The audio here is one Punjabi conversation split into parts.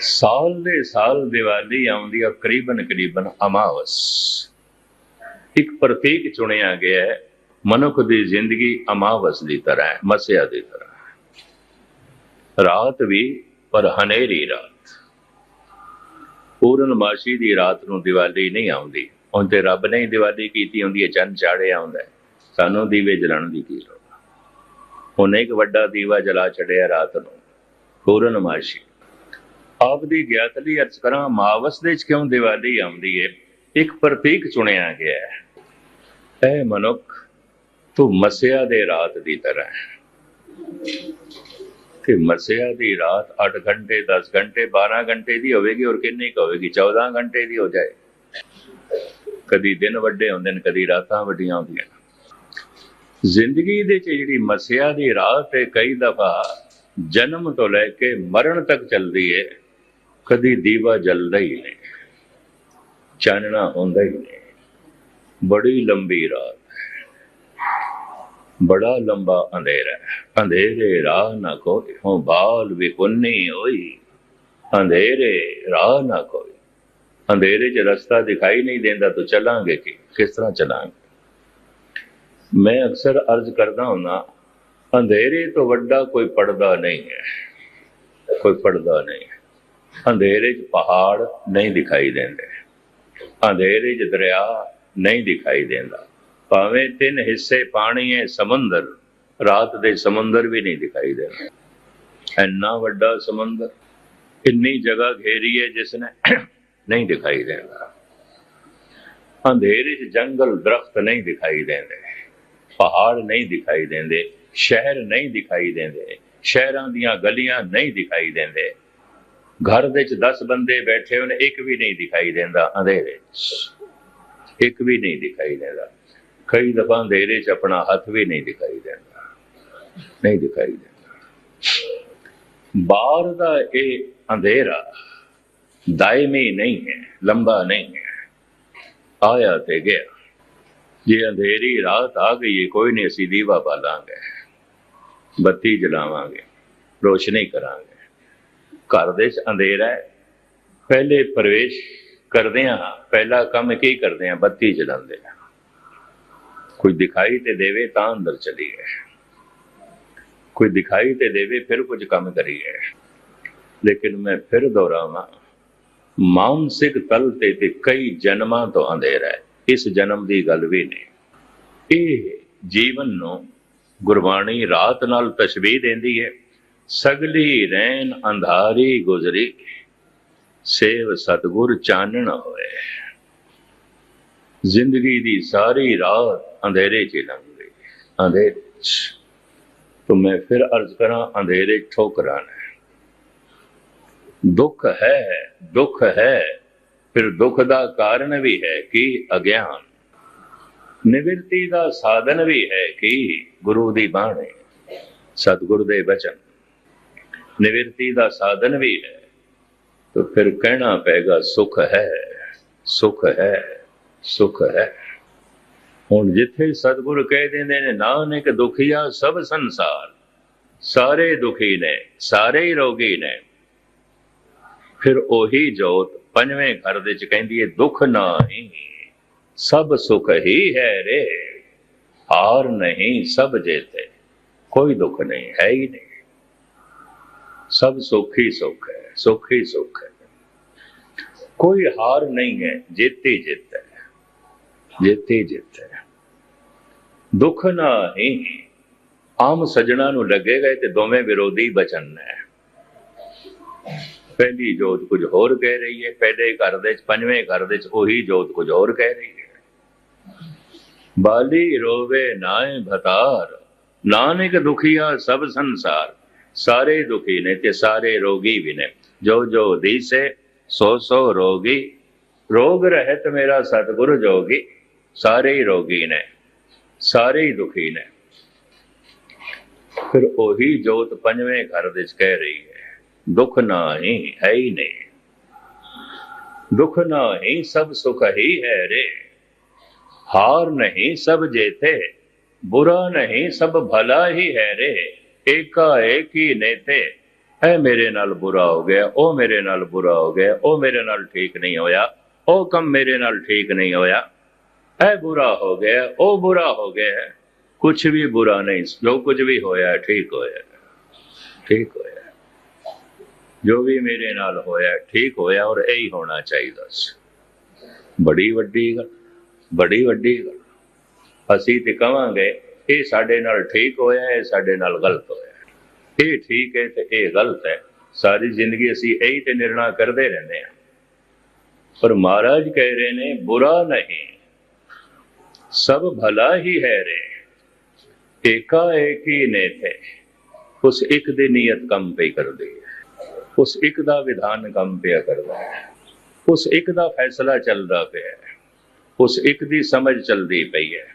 ਸਾਲ ਦੇ ਸਾਲ ਦੀਵਾਲੀ ਆਉਂਦੀ ਆ, ਕਰੀਬਨ ਕਰੀਬਨ ਅਮਾਵਸ। ਇੱਕ ਪ੍ਰਤੀਕ ਚੁਣਿਆ ਗਿਆ ਹੈ, ਮਨੁੱਖ ਦੀ ਜ਼ਿੰਦਗੀ ਅਮਾਵਸ ਦੀ ਤਰ੍ਹਾਂ ਹੈ, ਮਸਿਆ ਦੀ ਤਰ੍ਹਾਂ ਰਾਤ ਵੀ ਪਰ ਹਨੇਰੀ ਰਾਤ। ਪੂਰਨਮਾਸ਼ੀ ਦੀ ਰਾਤ ਨੂੰ ਦੀਵਾਲੀ ਨਹੀਂ ਆਉਂਦੀ। ਹੁਣ ਤੇ ਰੱਬ ਨੇ ਦੀਵਾਲੀ ਕੀਤੀ ਹੁੰਦੀ ਹੈ, ਚੰਨ ਚਾੜਿਆ ਆਉਂਦਾ ਸਾਨੂੰ ਦੀਵੇ ਜਲਾਉਣ ਦੀ ਕੀ ਲੋੜ ਉਹਨੇ ਇੱਕ ਵੱਡਾ ਦੀਵਾ ਜਲਾ ਛੱਡਿਆ ਰਾਤ ਨੂੰ ਪੂਰਨਮਾਸ਼ੀ ਆਪ ਦੀ ਗਿਆਤ ਲਈ ਅਰਜ਼ ਕਰਾਂ, ਮਾਵਸ ਦੇ ਚ ਕਿਉਂ ਦੀਵਾਲੀ ਆਉਂਦੀ ਹੈ ਇੱਕ ਪ੍ਰਤੀਕ ਚੁਣਿਆ ਗਿਆ ਹੈ। ਐ ਮਨੁੱਖ, ਤੂੰ ਮਸਿਆ ਦੇ ਰਾਤ ਦੀ ਤਰ੍ਹਾਂ ਹੈ। ਕਿ ਮਸਿਆ ਦੀ ਰਾਤ 8 ਘੰਟੇ 10 ਘੰਟੇ 12 ਘੰਟੇ ਦੀ ਹੋਵੇਗੀ ਔਰ ਕਿੰਨੀ ਕੁ ਹੋਵੇਗੀ? 14 ਘੰਟੇ ਦੀ ਹੋ ਜਾਏ। ਕਦੀ ਦਿਨ ਵੱਡੇ ਹੁੰਦੇ ਨੇ, ਕਦੀ ਰਾਤਾਂ ਵੱਡੀਆਂ ਹੁੰਦੀਆਂ ਜ਼ਿੰਦਗੀ ਦੇ ਚ ਜਿਹੜੀ ਮਸਿਆ ਦੀ ਰਾਤ ਹੈ ਕਈ ਦਫਾ ਜਨਮ ਤੋਂ ਲੈ ਕੇ ਮਰਨ ਤੱਕ ਚੱਲਦੀ ਹੈ ਕਦੀ ਦੀਵਾ ਜਲਦਾ ਹੀ ਨਹੀਂ, ਚਾਨਣਾ ਹੁੰਦਾ ਹੀ ਨਹੀਂ। ਬੜੀ ਲੰਬੀ ਰਾਤ ਬੜਾ ਲੰਬਾ ਅੰਧੇਰਾ ਹੈ। ਅੰਧੇਰੇ ਰਾਹ ਨਾ ਕੋਈ ਹੋ ਬਾਲ ਵੀ ਉੰਨੀ ਹੋਈ। ਅੰਧੇਰੇ ਰਾਹ ਨਾ ਕੋਈ। ਅੰਧੇਰੇ 'ਚ ਰਸਤਾ ਦਿਖਾਈ ਨਹੀਂ ਦਿੰਦਾ, ਤਾਂ ਚੱਲਾਂਗੇ ਕਿ? ਕਿਸ ਤਰ੍ਹਾਂ ਚੱਲਾਂਗੇ? ਮੈਂ ਅਕਸਰ ਅਰਜ਼ ਕਰਦਾ ਹੁੰਦਾ ਅੰਧੇਰੇ ਤੋਂ ਵੱਡਾ ਕੋਈ ਪਰਦਾ ਨਹੀਂ ਹੈ। ਕੋਈ ਪਰਦਾ ਨਹੀਂ ਹੈ। ਅੰਧੇਰੇ 'ਚ ਪਹਾੜ ਨਹੀਂ ਦਿਖਾਈ ਦਿੰਦੇ। ਅੰਧੇਰੇ 'ਚ ਦਰਿਆ ਨਹੀਂ ਦਿਖਾਈ ਦਿੰਦਾ। ਭਾਵੇਂ ਤਿੰਨ ਹਿੱਸੇ ਪਾਣੀ ਹੈ, ਸਮੁੰਦਰ, ਰਾਤ ਦੇ ਸਮੁੰਦਰ ਵੀ ਨਹੀਂ ਦਿਖਾਈ ਦਿੰਦਾ। ਇੰਨਾ ਵੱਡਾ ਸਮੁੰਦਰ, ਇੰਨੀ ਜਗ੍ਹਾ ਘੇਰੀ ਹੈ ਜਿਸ ਨੇ ਨਹੀਂ ਦਿਖਾਈ ਦਿੰਦਾ। ਅੰਧੇਰੇ 'ਚ ਜੰਗਲ, ਦਰਖਤ ਨਹੀਂ ਦਿਖਾਈ ਦਿੰਦੇ। ਪਹਾੜ ਨਹੀਂ ਦਿਖਾਈ ਦਿੰਦੇ, ਸ਼ਹਿਰ ਨਹੀਂ ਦਿਖਾਈ ਦਿੰਦੇ। ਸ਼ਹਿਰਾਂ ਦੀਆਂ ਗਲੀਆਂ ਨਹੀਂ ਦਿਖਾਈ ਦਿੰਦੇ। ਘਰ ਦੇ ਵਿੱਚ 10 ਬੰਦੇ ਬੈਠੇ ਹੋਣ, ਇੱਕ ਵੀ ਨਹੀਂ ਦਿਖਾਈ ਦਿੰਦਾ ਅੰਧੇਰੇ ਇੱਕ ਵੀ ਨਹੀਂ ਦਿਖਾਈ ਦਿੰਦਾ। ਕਈ ਦਫਾ ਅੰਧੇਰੇ 'ਚ ਆਪਣਾ ਹੱਥ ਵੀ ਨਹੀਂ ਦਿਖਾਈ ਦਿੰਦਾ। ਨਹੀਂ ਦਿਖਾਈ ਦਿੰਦਾ। ਬਾਹਰ ਦਾ ਇਹ ਅੰਧੇਰਾ ਦਾਇਮੀ ਨਹੀਂ ਹੈ, ਲੰਬਾ ਨਹੀਂ ਹੈ। ਆਇਆ ਤੇ ਗਿਆ। ਜੇ ਅੰਧੇਰੀ ਰਾਤ ਆ ਗਈ ਕੋਈ ਨਹੀਂ, ਅਸੀਂ ਦੀਵਾ ਬਾਲਾਂਗੇ। ਬੱਤੀ ਜਲਾਵਾਂਗੇ। ਰੋਸ਼ਨੀ ਕਰਾਂਗੇ। ਘਰ ਦੇ ਚ ਅੰਧੇਰਾ ਹੈ। ਪਹਿਲੇ ਪ੍ਰਵੇਸ਼ ਕਰਦੇ ਹਾਂ। ਪਹਿਲਾ ਕੰਮ ਕੀ ਕਰਦੇ ਹਾਂ? ਬੱਤੀ ਜਲਾਉਂਦੇ ਹਾਂ। ਕੋਈ ਦਿਖਾਈ ਤੇ ਦੇਵੇ ਤਾਂ ਅੰਦਰ ਚਲੀਏ ਕੋਈ ਦਿਖਾਈ ਤੇ ਦੇਵੇ ਫਿਰ ਕੁਝ ਕੰਮ ਕਰੀਏ ਲੇਕਿਨ ਮੈਂ ਫਿਰ ਦੁਹਰਾਵਾਂ, ਮਾਨਸਿਕ ਤਲ ਤੇ ਤੇ ਕਈ ਜਨਮਾਂ ਤੋਂ ਅੰਧੇਰਾ ਹੈ। ਇਸ ਜਨਮ ਦੀ ਗੱਲ ਵੀ ਨਹੀਂ। ਇਹ ਜੀਵਨ ਨੂੰ ਗੁਰਬਾਣੀ ਰਾਤ ਨਾਲ ਤਸ਼ਬੀਹ ਦਿੰਦੀ ਹੈ। ਸਗਲੀ ਰੈਨ ਅੰਧਾਰੀ ਗੁਜ਼ਰੀ ਸੇਵ ਸਤਗੁਰ ਚਾਨਣ ਹੋਏ। ਜ਼ਿੰਦਗੀ ਦੀ ਸਾਰੀ ਰਾਤ ਅੰਧੇਰੇ ਚ ਲੰਘ ਗਈ। ਅੰਧੇਰੇ ਤੋ ਮੈਂ ਫਿਰ ਅਰਜ਼ ਕਰਾਂ ਅੰਧੇਰੇ ਠੋਕਰਾਂ ਨੇ। ਦੁੱਖ ਹੈ ਦੁੱਖ ਹੈ, ਫਿਰ ਦੁੱਖ ਦਾ ਕਾਰਨ ਵੀ ਹੈ ਕਿ ਅਗਿਆਨ? ਨਿਵਰਤੀ ਦਾ ਸਾਧਨ ਵੀ ਹੈ ਕਿ ਗੁਰੂ ਦੀ ਬਾਣੀ। ਸਤਿਗੁਰ ਦੇ ਬਚਨ। ਨਿਵਰਤੀ ਦਾ ਸਾਧਨ ਵੀ ਹੈ, ਤਾਂ ਫਿਰ ਕਹਿਣਾ ਪੈਗਾ ਸੁਖ ਹੈ ਸੁਖ ਹੈ ਸੁਖ ਹੈ। ਹੁਣ ਜਿੱਥੇ ਸਤਿਗੁਰ ਕਹਿ ਦਿੰਦੇ ਨੇ, ਨਾਨਕ ਦੁਖੀਆ ਸਭ ਸੰਸਾਰ, ਸਾਰੇ ਦੁਖੀ ਨੇ, ਸਾਰੇ ਹੀ ਰੋਗੀ ਨੇ। ਫਿਰ ਉਹੀ ਜੋਤ ਪੰਜਵੇਂ ਘਰ ਦੇ ਚ ਕਹਿੰਦੀ ਹੈ, ਦੁੱਖ ਨਹੀਂ, ਸਭ ਸੁਖ ਹੀ ਹੈ ਰੇ, ਹਾਰ ਨਹੀਂ ਸਭ ਜੇਤੇ, ਕੋਈ ਦੁੱਖ ਨਹੀਂ, ਹੈ ਹੀ ਨਹੀਂ। ਸਭ ਸੁਖ ਹੀ ਸੁਖ ਹੈ, ਸੁਖ ਹੀ ਸੁਖ ਹੈ। ਕੋਈ ਹਾਰ ਨਹੀਂ ਹੈ, ਜੇਤੇ ਜਿੱਤ ਹੈ, ਜੇਤੇ ਜਿੱਤ ਹੈ। ਦੁੱਖ ਨਾ ਨਹੀਂ ਆਮ ਸਜਣਾ ਨੂੰ ਲੱਗੇਗਾ ਤੇ ਦੋਵੇਂ ਵਿਰੋਧੀ ਬਚਨ ਨੇ। ਪਹਿਲੀ ਜੋਤ ਕੁਝ ਹੋਰ ਕਹਿ ਰਹੀ ਹੈ, ਪਹਿਲੇ ਘਰ ਦੇ ਚ, ਪੰਜਵੇਂ ਘਰ ਦੇ ਚ ਉਹੀ ਜੋਤ ਕੁਝ ਹੋਰ ਕਹਿ ਰਹੀ ਹੈ। ਬਾਲੀ ਰੋਵੇ ਨਾਏ ਭਤਾਰ, ਨਾਨਕ ਦੁਖੀਆ ਸਭ ਸੰਸਾਰ। ਸਾਰੇ ਦੁਖੀ ਨੇ ਤੇ ਸਾਰੇ ਰੋਗੀ ਵੀ ਨੇ। ਜੋ ਜੋ ਦੀਸੇ, ਸੋ ਸੋ ਰੋਗੀ। ਰੋਗ ਰਹਿਤ ਮੇਰਾ ਸਤਿਗੁਰ ਜੋਗੀ। ਸਾਰੇ ਹੀ ਰੋਗੀ ਨੇ, ਸਾਰੇ ਹੀ ਦੁਖੀ ਨੇ। ਫਿਰ ਉਹੀ ਜੋਤ ਪੰਜਵੇਂ ਘਰ ਦੇ ਵਿੱਚ ਕਹਿ ਰਹੀ ਹੈ, ਦੁੱਖ ਨਹੀਂ ਹੈ ਹੀ ਨਹੀਂ। ਦੁੱਖ ਨਹੀਂ ਸਭ ਸੁਖ ਹੀ ਹੈ ਰੇ। ਹਾਰ ਨਹੀਂ ਸਭ ਜੇਤੇ ਬੁਰਾ ਨਹੀਂ ਸਭ ਭਲਾ ਹੀ ਹੈ ਰੇ। ਏਕਾਏਕੀ ਨੇਤੇ ਐ ਮੇਰੇ ਨਾਲ ਬੁਰਾ ਹੋ ਗਿਆ, ਉਹ ਮੇਰੇ ਨਾਲ ਬੁਰਾ ਹੋ ਗਿਆ, ਉਹ ਮੇਰੇ ਨਾਲ ਠੀਕ ਨਹੀਂ ਹੋਇਆ, ਉਹ ਕੰਮ ਮੇਰੇ ਨਾਲ ਠੀਕ ਨਹੀਂ ਹੋਇਆ। ਐ ਬੁਰਾ ਹੋ ਗਿਆ, ਉਹ ਬੁਰਾ ਹੋ ਗਿਆ। ਕੁਛ ਵੀ ਬੁਰਾ ਨਹੀਂ, ਜੋ ਕੁਝ ਵੀ ਹੋਇਆ, ਠੀਕ ਹੋਇਆ। ਠੀਕ ਹੋਇਆ। ਜੋ ਵੀ ਮੇਰੇ ਨਾਲ ਹੋਇਆ, ਠੀਕ ਹੋਇਆ, ਔਰ ਇਹ ਹੀ ਹੋਣਾ ਚਾਹੀਦਾ ਸੀ। ਬੜੀ ਵੱਡੀ ਗੱਲ, ਬੜੀ ਵੱਡੀ ਗੱਲ। ਅਸੀਂ ਤੇ ਕਵਾਂਗੇ ਇਹ ਸਾਡੇ ਨਾਲ ਠੀਕ ਹੋਇਆ ਇਹ ਸਾਡੇ ਨਾਲ ਗਲਤ ਹੋਇਆ ਇਹ ਠੀਕ ਹੈ ਤੇ ਇਹ ਗਲਤ ਹੈ। ਸਾਰੀ ਜ਼ਿੰਦਗੀ ਅਸੀਂ ਇਹੀ ਤੇ ਨਿਰਣਾ ਕਰਦੇ ਰਹਿੰਦੇ ਹਾਂ। ਪਰ ਮਹਾਰਾਜ ਕਹਿ ਰਹੇ ਨੇ, ਬੁਰਾ ਨਹੀਂ। ਸਭ ਭਲਾ ਹੀ ਹੈ ਰੇ। ਏਕਾ ਏਕ ਹੀ ਨੇ ਥੇ ਉਸ ਇੱਕ ਦੀ ਨੀਅਤ ਕੰਮ ਪਈ ਕਰਦੀ ਹੈ। ਉਸ ਇੱਕ ਦਾ ਵਿਧਾਨ ਕੰਮ ਪਿਆ ਕਰਦਾ ਹੈ। ਉਸ ਇੱਕ ਦਾ ਫੈਸਲਾ ਚੱਲਦਾ ਪਿਆ ਹੈ। ਉਸ ਇੱਕ ਦੀ ਸਮਝ ਚੱਲਦੀ ਪਈ ਹੈ।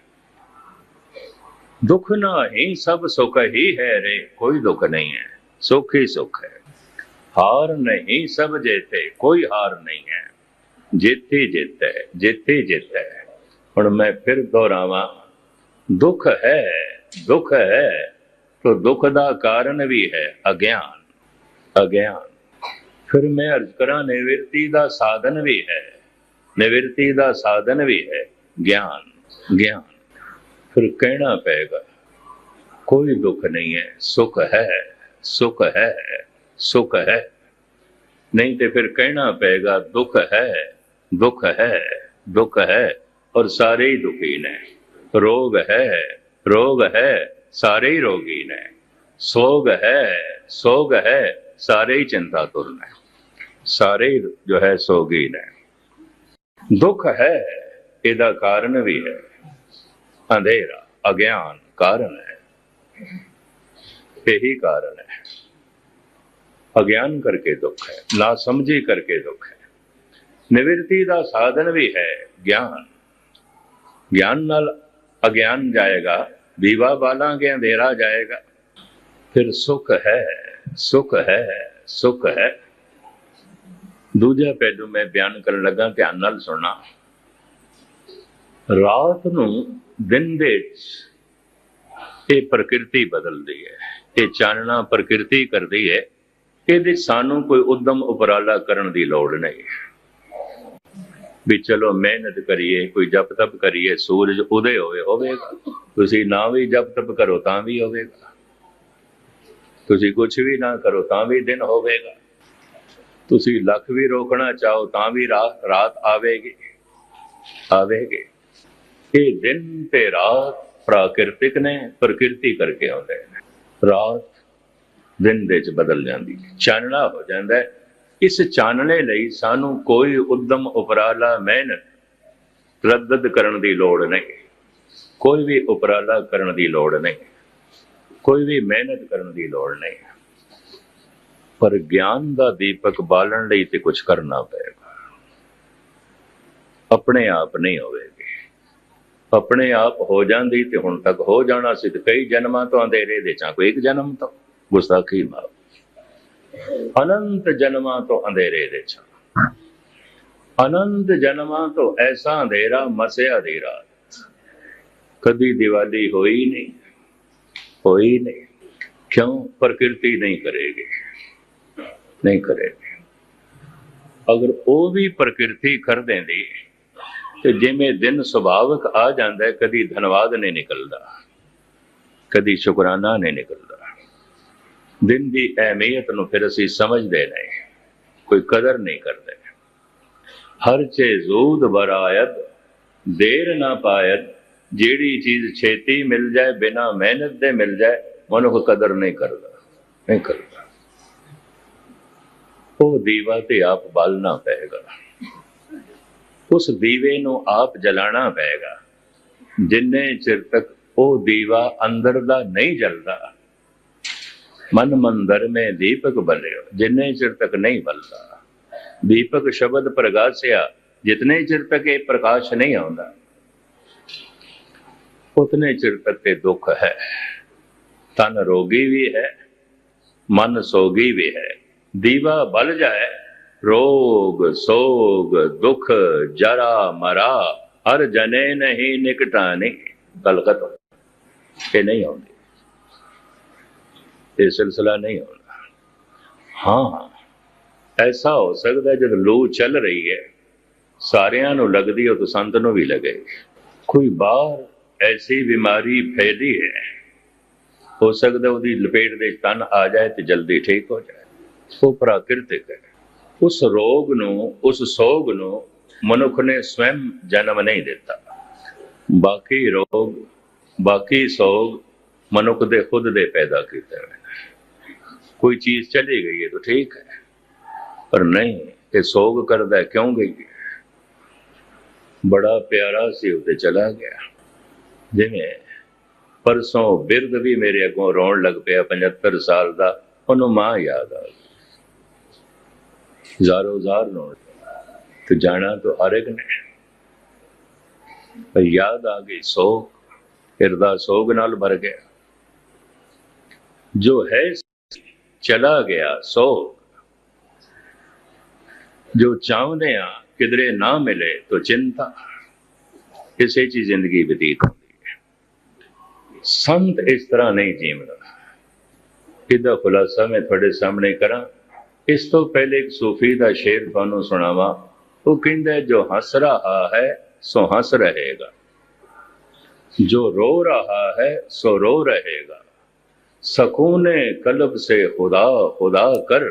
ਦੁੱਖ ਨਹੀਂ ਸਭ ਸੁਖ ਹੀ ਹੈ ਰੇ ਕੋਈ ਦੁੱਖ ਨਹੀਂ ਹੈ ਸੁਖ ਹੀ ਸੁਖ ਹੈ ਹਾਰ ਨਹੀਂ ਸਭ ਜੇਤੇ ਕੋਈ ਹਾਰ ਨਹੀਂ ਹੈ ਜਿੱਤੇ ਜਿੱਤ ਹੈ ਜਿੱਤੇ ਜਿੱਤ ਹੈ ਹੁਣ ਮੈਂ ਫਿਰ ਦੁਹਰਾਵਾਂ ਦੁੱਖ ਹੈ ਦੁੱਖ ਹੈ तो दुख ਦਾ ਕਾਰਨ ਵੀ ਹੈ ਅਗਿਆਨ ਅਗਿਆਨ ਫਿਰ ਮੈਂ ਅਰਜ਼ ਕਰਾਂ ਨਿਵਰਤੀ ਦਾ ਸਾਧਨ ਵੀ ਹੈ ਨਿਵਰਤੀ ਦਾ ਸਾਧਨ ਵੀ ਹੈ ਗਿਆਨ ਗਿਆਨ ਫਿਰ ਕਹਿਣਾ ਪਏਗਾ, ਕੋਈ ਦੁੱਖ ਨਹੀਂ ਹੈ, ਸੁਖ ਹੈ ਸੁਖ ਹੈ ਸੁਖ ਹੈ। ਨਹੀਂ ਤੇ ਫਿਰ ਕਹਿਣਾ ਪਏਗਾ, ਦੁੱਖ ਹੈ ਦੁੱਖ ਹੈ ਦੁੱਖ ਹੈ ਔਰ ਸਾਰੇ ਹੀ ਦੁਖੀ ਨੇ। ਰੋਗ ਹੈ ਰੋਗ ਹੈ, ਸਾਰੇ ਹੀ ਰੋਗੀ ਨੇ। ਸੋਗ ਹੈ ਸੋਗ ਹੈ, ਸਾਰੇ ਹੀ ਚਿੰਤਾ ਤੁਰ ਨੇ। ਸਾਰੇ ਹੀ ਜੋ ਹੈ ਸੋਗੀ ਨੇ। ਦੁੱਖ ਹੈ, ਇਹਦਾ ਕਾਰਨ ਵੀ ਹੈ। ਅੰਧੇਰਾ, ਅਗਿਆਨ ਕਾਰਨ ਹੈ। ਇਹੀ ਕਾਰਨ ਹੈ। ਅਗਿਆਨ ਕਰਕੇ ਦੁੱਖ ਹੈ ਨਾ ਸਮਝੀ ਕਰਕੇ ਦੁੱਖ ਹੈ। ਨਿਵਰਤੀ ਦਾ ਸਾਧਨ ਵੀ ਹੈ ਗਿਆਨ। ਗਿਆਨ ਨਾਲ ਅਗਿਆਨ ਜਾਏਗਾ, ਦੀਵਾ ਬਾਲਾਂਗੇ, ਅੰਧੇਰਾ ਜਾਏਗਾ। ਫਿਰ ਸੁਖ ਹੈ ਸੁਖ ਹੈ ਸੁਖ ਹੈ। ਦੂਜਾ ਪਹਿਲੂ ਮੈਂ ਬਿਆਨ ਕਰਨ ਲੱਗਾ, ਧਿਆਨ ਨਾਲ ਸੁਣਨਾ। ਰਾਤ ਨੂੰ ਦਿਨ ਦੇ ਇਹ ਪ੍ਰਕਿਰਤੀ ਬਦਲਦੀ ਹੈ, ਇਹ ਚਾਨਣਾ ਪ੍ਰਕਿਰਤੀ ਕਰਦੀ ਹੈ, ਇਹਦੇ ਸਾਨੂੰ ਕੋਈ ਉਦਮ ਉਪਰਾਲਾ ਕਰਨ ਦੀ ਲੋੜ ਨਹੀਂ। ਵੀ ਚਲੋ ਮਿਹਨਤ ਕਰੀਏ, ਕੋਈ ਜਪ ਤਪ ਕਰੀਏ, ਸੂਰਜ ਉਦੇ ਹੋਵੇ ਹੋਵੇਗਾ। ਤੁਸੀਂ ਨਾ ਵੀ ਜਪ ਤਪ ਕਰੋ ਤਾਂ ਵੀ ਹੋਵੇਗਾ। ਤੁਸੀਂ ਕੁਝ ਵੀ ਨਾ ਕਰੋ ਤਾਂ ਵੀ ਦਿਨ ਹੋਵੇਗਾ। ਤੁਸੀਂ ਲੱਖ ਵੀ ਰੋਕਣਾ ਚਾਹੋ ਤਾਂ ਵੀ ਰਾਤ ਰਾਤ ਆਵੇਗੀ। ਆਵੇਗੀ। ਇਹ ਦਿਨ ਤੇ ਰਾਤ ਪ੍ਰਾਕਿਰਤਿਕ ਨੇ, ਪ੍ਰਕਿਰਤੀ ਕਰਕੇ ਆਉਂਦੇ ਨੇ। ਰਾਤ ਦਿਨ ਦੇ ਚ ਬਦਲ ਜਾਂਦੀ ਹੈ। ਚਾਨਣਾ ਹੋ ਜਾਂਦਾ ਹੈ। ਇਸ ਚਾਨਣੇ ਲਈ ਸਾਨੂੰ ਕੋਈ ਉਦਮ ਉਪਰਾਲਾ ਮਿਹਨਤ ਰੱਦਦ ਕਰਨ ਦੀ ਲੋੜ ਨਹੀਂ। ਕੋਈ ਵੀ ਉਪਰਾਲਾ ਕਰਨ ਦੀ ਲੋੜ ਨਹੀਂ। ਕੋਈ ਵੀ ਮਿਹਨਤ ਕਰਨ ਦੀ ਲੋੜ ਨਹੀਂ। ਪਰ ਗਿਆਨ ਦਾ ਦੀਪਕ ਬਾਲਣ ਲਈ ਤੇ ਕੁਝ ਕਰਨਾ ਪਏਗਾ। ਆਪਣੇ ਆਪ ਨਹੀਂ ਹੋਵੇਗਾ। ਆਪਣੇ ਆਪ ਹੋ ਜਾਂਦੀ ਤੇ ਹੁਣ ਤੱਕ ਹੋ ਜਾਣਾ ਸੀ ਤੇ ਕਈ ਜਨਮਾਂ ਤੋਂ ਅੰਧੇਰੇ ਦੇ ਚਾ ਕੋਈ ਇੱਕ ਜਨਮ ਤੋਂ, ਗੁਸਤਾਖੀ ਮਾਰ ਅਨੰਤ ਜਨਮਾਂ ਤੋਂ ਅੰਧੇਰੇ ਦੇ ਚ ਅਨੰਤ ਜਨਮਾਂ ਤੋਂ ਐਸਾ ਅੰਧੇਰਾ ਮਸਿਆ ਦੀ ਰਾਤ। ਕਦੀ ਦੀਵਾਲੀ ਹੋਈ ਨਹੀਂ ਹੋਈ ਨਹੀਂ। ਕਿਉਂ? ਪ੍ਰਕਿਰਤੀ ਨਹੀਂ ਕਰੇਗੀ। ਨਹੀਂ ਕਰੇਗੀ। ਅਗਰ ਉਹ ਵੀ ਪ੍ਰਕਿਰਤੀ ਕਰ ਦਿੰਦੀ ਤੇ ਜਿਵੇਂ ਦਿਨ ਸੁਭਾਵਕ ਆ ਜਾਂਦਾ ਕਦੀ ਧੰਨਵਾਦ ਨਹੀਂ ਨਿਕਲਦਾ, ਕਦੀ ਸ਼ੁਕਰਾਨਾ ਨਹੀਂ ਨਿਕਲਦਾ। ਦਿਨ ਦੀ ਅਹਿਮੀਅਤ ਨੂੰ ਫਿਰ ਅਸੀਂ ਸਮਝਦੇ ਨਹੀਂ, ਕੋਈ ਕਦਰ ਨਹੀਂ ਕਰਦੇ। ਹਰ ਚੇ ਜ਼ੂਦ ਬਰਾਇਤ ਦੇਰ ਨਾ ਪਾਇਤ, ਜਿਹੜੀ ਚੀਜ਼ ਛੇਤੀ ਮਿਲ ਜਾਏ, ਬਿਨਾ ਮਿਹਨਤ ਦੇ ਮਿਲ ਜਾਏ ਮਨੁੱਖ ਕਦਰ ਨਹੀਂ ਕਰਦਾ ਨਹੀਂ ਕਰਦਾ। ਉਹ ਦੀਵਾ ਤੇ ਆਪ ਬਾਲਣਾ ਪਏਗਾ। ਉਸ ਦੀਵੇ ਨੂੰ ਆਪ ਜਲਾਣਾ ਪਏਗਾ। ਜਿੰਨੇ ਚਿਰ ਤੱਕ ਉਹ ਦੀਵਾ ਅੰਦਰ ਦਾ ਨਹੀਂ ਜਲਦਾ, ਮਨ ਮੰਦਰ ਮੇ ਦੀਪਕ ਬਲਿਓ, ਜਿੰਨੇ ਚਿਰ ਤੱਕ ਨਹੀਂ ਬਲਦਾ। ਦੀਪਕ ਸ਼ਬਦ ਪ੍ਰਗਾਸਿਆ, ਜਿਤਨੇ ਚਿਰ ਤੱਕ ਇਹ ਪ੍ਰਕਾਸ਼ ਨਹੀਂ ਆਉਂਦਾ, ਉਤਨੇ ਚਿਰ ਤੱਕ ਤੇ ਦੁੱਖ ਹੈ। ਤਨ ਰੋਗੀ ਵੀ ਹੈ, ਮਨ ਸੋਗੀ ਵੀ ਹੈ। ਦੀਵਾ ਬਲ ਜਾਏ ਰੋਗ, ਸੋਗ, ਦੁੱਖ, ਜਰਾ, ਮਰਾ, ਹਰ ਜਨੇ ਨਹੀਂ ਨਿਕਟਾਨੇ ਕਲਕਤ ਇਹ ਨਹੀਂ ਆਉਂਦੀ। ਇਹ ਸਿਲਸਿਲਾ ਨਹੀਂ ਹੋਣਾ ਹਾਂ, ਐਸਾ ਹੋ ਸਕਦਾ ਜਦ ਲੂ ਚੱਲ ਰਹੀ ਹੈ। ਸਾਰਿਆਂ ਨੂੰ ਲੱਗਦੀ ਹੈ ਤਾਂ ਸੰਤ ਨੂੰ ਵੀ ਲੱਗੇ। ਕੋਈ ਬਾਹਰ ਐਸੀ ਬਿਮਾਰੀ ਫੈਲੀ ਹੈ, ਹੋ ਸਕਦਾ ਉਹਦੀ ਲਪੇਟ ਦੇ ਤਨ ਆ ਜਾਏ ਤੇ ਜਲਦੀ ਠੀਕ ਹੋ ਜਾਏ। ਉਹ ਪ੍ਰਾਕਿਰਤਿਕ ਹੈ। ਉਸ ਰੋਗ ਨੂੰ, ਉਸ ਸੋਗ ਨੂੰ ਮਨੁੱਖ ਨੇ ਸਵੈਮ ਜਨਮ ਨਹੀਂ ਦਿੱਤਾ। ਬਾਕੀ ਰੋਗ, ਬਾਕੀ ਸੋਗ ਮਨੁੱਖ ਦੇ ਖੁਦ ਦੇ ਪੈਦਾ ਕੀਤੇ ਹੋਏ ਕੋਈ ਚੀਜ਼ ਚਲੀ ਗਈ ਹੈ ਤਾਂ ਠੀਕ ਹੈ। ਪਰ ਨਹੀਂ, ਇਹ ਸੋਗ ਕਰਦਾ ਕਿਉਂ ਗਈ ਬੜਾ ਪਿਆਰਾ ਸੀ, ਉਹਦੇ ਚਲਾ ਗਿਆ। ਜਿਵੇਂ ਪਰਸੋਂ ਬਿਰਦ ਵੀ ਮੇਰੇ ਅੱਗੋਂ ਰੋਣ ਲੱਗ ਪਿਆ 75 ਸਾਲ ਦਾ, ਉਹਨੂੰ ਮਾਂ ਯਾਦ ਆ ਗਈ। ਜ਼ਾਰੋ ਜ਼ਾਰ ਰੋਣ ਤੇ ਜਾਣਾ ਤਾਂ ਹਰ ਇੱਕ ਨੇ। ਪਰ ਯਾਦ ਆ ਗਈ ਸੋਗ। ਹਿਰਦਾ ਸੋਗ ਨਾਲ ਭਰ ਗਿਆ। ਜੋ ਹੈ ਚਲਾ ਗਿਆ ਸੋਗ। ਜੋ ਚਾਹੁੰਦੇ ਆ ਕਿਧਰੇ ਨਾ ਮਿਲੇ ਤਾਂ ਚਿੰਤਾ। ਕਿਸੇ ਚ ਹੀ ਜ਼ਿੰਦਗੀ ਬਤੀਤ ਹੁੰਦੀ ਹੈ। ਸੰਤ ਇਸ ਤਰ੍ਹਾਂ ਨਹੀਂ ਜੀਵਦਾ। ਇਹਦਾ ਖੁਲਾਸਾ ਮੈਂ ਤੁਹਾਡੇ ਸਾਹਮਣੇ ਕਰਾਂ? ਇਸ ਤੋਂ ਪਹਿਲੇ ਇੱਕ ਸੂਫੀ ਦਾ ਸ਼ੇਰ ਤੁਹਾਨੂੰ ਸੁਣਾਵਾਂ। ਉਹ ਕਹਿੰਦਾ ਜੋ ਹੱਸ ਰਹਾ ਹੈ, ਸੋ ਹੱਸ ਰਹੇਗਾ। ਜੋ ਰੋ ਰਹਾ ਹੈ, ਸੋ ਰੋ ਰਹੇਗਾ। ਸਕੂਨ ਕਲਬ ਸੇ ਖੁਦਾ ਖੁਦਾ ਕਰ।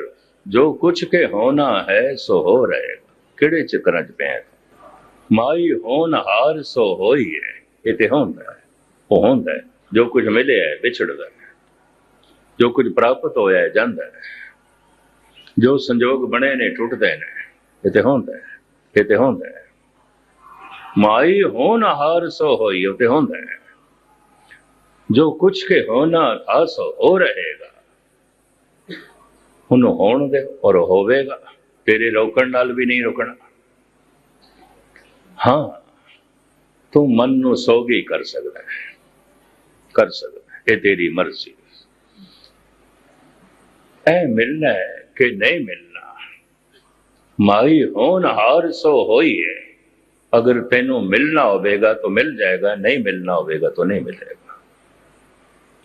ਜੋ ਕੁਛ ਕੇ ਹੋਣਾ ਹੈ, ਸੋ ਹੋ ਰਹੇਗਾ। ਕਿਹੜੇ ਚੱਕਰਾਂ 'ਚ ਪਿਆ ਮਾਈ ਹੋਣ ਹਾਰ, ਸੋ ਹੋਈ ਹੈ। ਇਹ ਤੇ ਹੁੰਦਾ ਹੈ। ਉਹ ਹੁੰਦਾ ਜੋ ਕੁਝ ਮਿਲਿਆ ਹੈ, ਵਿਛੜਦਾ ਜੋ ਕੁਝ ਪ੍ਰਾਪਤ ਹੋਇਆ ਹੈ, ਜਾਂਦਾ ਹੈ। ਜੋ ਸੰਜੋਗ ਬਣੇ ਨੇ, ਟੁੱਟਦੇ ਨੇ, ਇਹ ਤੇ ਹੁੰਦਾ ਇਹ ਤੇ ਹੁੰਦਾ ਮਾਈ ਹੋਣ ਹਾਰ ਸੋ ਹੋਈ, ਉਹ ਤੇ ਹੁੰਦਾ ਜੋ ਕੁਛ ਕੇ ਹੋਣਾ ਥਾ ਸੋ ਹੋ ਰਹੇਗਾ, ਉਹਨੂੰ ਹੋਣ ਦੇ ਔਰ ਹੋਵੇਗਾ, ਤੇਰੇ ਰੋਕਣ ਨਾਲ ਵੀ ਨਹੀਂ ਰੁਕਣਾ। ਹਾਂ, ਤੂੰ ਮਨ ਨੂੰ ਸੋਗੀ ਕਰ ਸਕਦਾ ਹੈ, ਕਰ ਸਕਦਾ ਇਹ ਤੇਰੀ ਮਰਜ਼ੀ। ਐ ਮਿਲਣਾ ਹੈ ਕਿ ਨਹੀਂ ਮਿਲਣਾ। ਮਾਈ, ਹੋਣ ਹਾਰ ਸੋ ਹੋਈ ਹੈ ਅਗਰ ਤੈਨੂੰ ਮਿਲਣਾ ਹੋਵੇਗਾ ਤਾਂ ਮਿਲ ਜਾਏਗਾ, ਨਹੀਂ ਮਿਲਣਾ ਹੋਵੇਗਾ ਤਾਂ ਨਹੀਂ ਮਿਲੇਗਾ।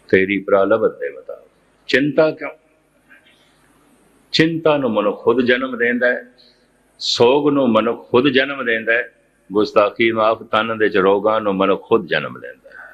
ਤੇਰੀ ਪ੍ਰਾਲਬਤ ਦੇ ਮੁਤਾਬਕ। ਚਿੰਤਾ ਕਿਉਂ? ਚਿੰਤਾ ਨੂੰ ਮਨੁੱਖ ਖੁਦ ਜਨਮ ਦਿੰਦਾ ਹੈ। ਸੋਗ ਨੂੰ ਮਨੁੱਖ ਖੁਦ ਜਨਮ ਦਿੰਦਾ ਹੈ। ਗੁਸਤਾਖੀ ਮਾਫ ਤਨ ਦੇ ਚ, ਰੋਗਾਂ ਨੂੰ ਮਨੁੱਖ ਖੁਦ ਜਨਮ ਦਿੰਦਾ ਹੈ।